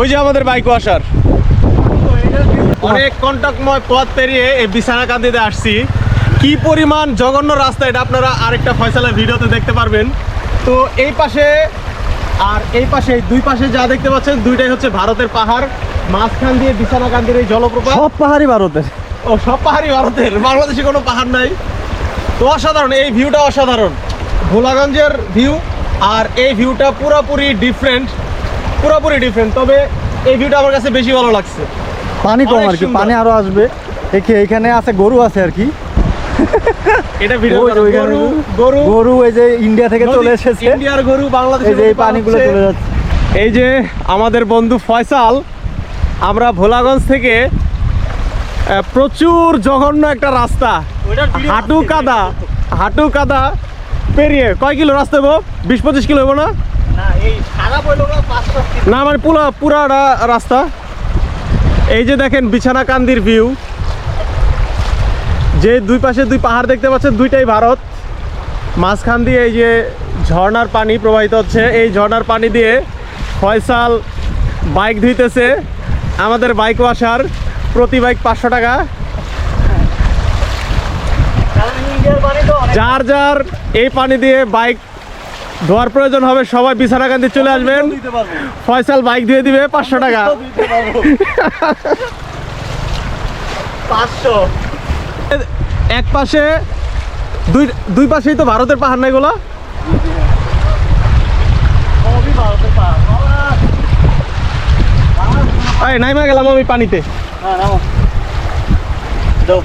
ওই যে আমাদের বাইক ওয়াশার অনেক কন্টাক্টময় পথ পেরিয়ে এই বিছানাকান্দিতে আসছি। কি পরিমাণ জঘন্য রাস্তা এটা আপনারা আরেকটা ফয়সালা ভিডিওতে দেখতে পারবেন। তো এই পাশে আর এই পাশে দুই পাশে যা দেখতে পাচ্ছেন দুইটাই হচ্ছে ভারতের পাহাড়। মাঝখান দিয়ে বিছানাকান্দির এই জলপ্রপাত। সব পাহাড়ি ভারতের। ও সব পাহাড়ই ভারতের। বাংলাদেশে কোনো পাহাড় নাই। তো অসাধারণ এই ভিউটা অসাধারণ। ভোলাগঞ্জের ভিউ আর এই ভিউটা পুরোপুরি ডিফারেন্ট পুরোপুরি ডিফারেন্ট তবে এই ভিউটা আমার কাছে বেশি ভালো লাগছে। পানি কম আর কি পানি আরও আসবে। দেখি এখানে আছে গরু আছে আর কি। এটা ভিডিও গরু গরু গরু এই যে ইন্ডিয়া থেকে চলে এসেছে। ইন্ডিয়ার গরু বাংলাদেশে এই যে এই পানিগুলো চলে যাচ্ছে। এই যে আমাদের বন্ধু ফয়সাল আমরা ভোলাগঞ্জ থেকে প্রচুর জঘন্য একটা রাস্তা। হাঁটু কাদা হাঁটু কাদা পেরিয়ে কয় কিলো রাস্তা হব বিশ পঁচিশ কিলো হব না? না মানে পুরা পুরাটা রাস্তা। এই যে দেখেন বিছানা কান্দির ভিউ যে দুই পাশে দুই পাহাড় দেখতে পাচ্ছেন দুইটাই ভারত। মাঝখান দিয়ে এই যে ঝর্ণার পানি প্রবাহিত হচ্ছে। এই ঝর্ণার পানি দিয়ে ফয়সাল বাইক ধুইতেছে। আমাদের বাইক ওয়াশার প্রতি বাইক পাঁচশো টাকা। যার যার এই পানি দিয়ে বাইক ধোয়ার প্রয়োজন হবে সবাই বিছানাকান্দি চলে আসবেন। ফয়সাল বাইক দিয়ে দিবে পাঁচশো টাকা। পাঁচশো। এক পাশে দুই দুই পাশেই তো ভারতের পাহাড় নাই গুলো নাইমা গেলাম আমি পানিতে। হ্যাঁ যাও।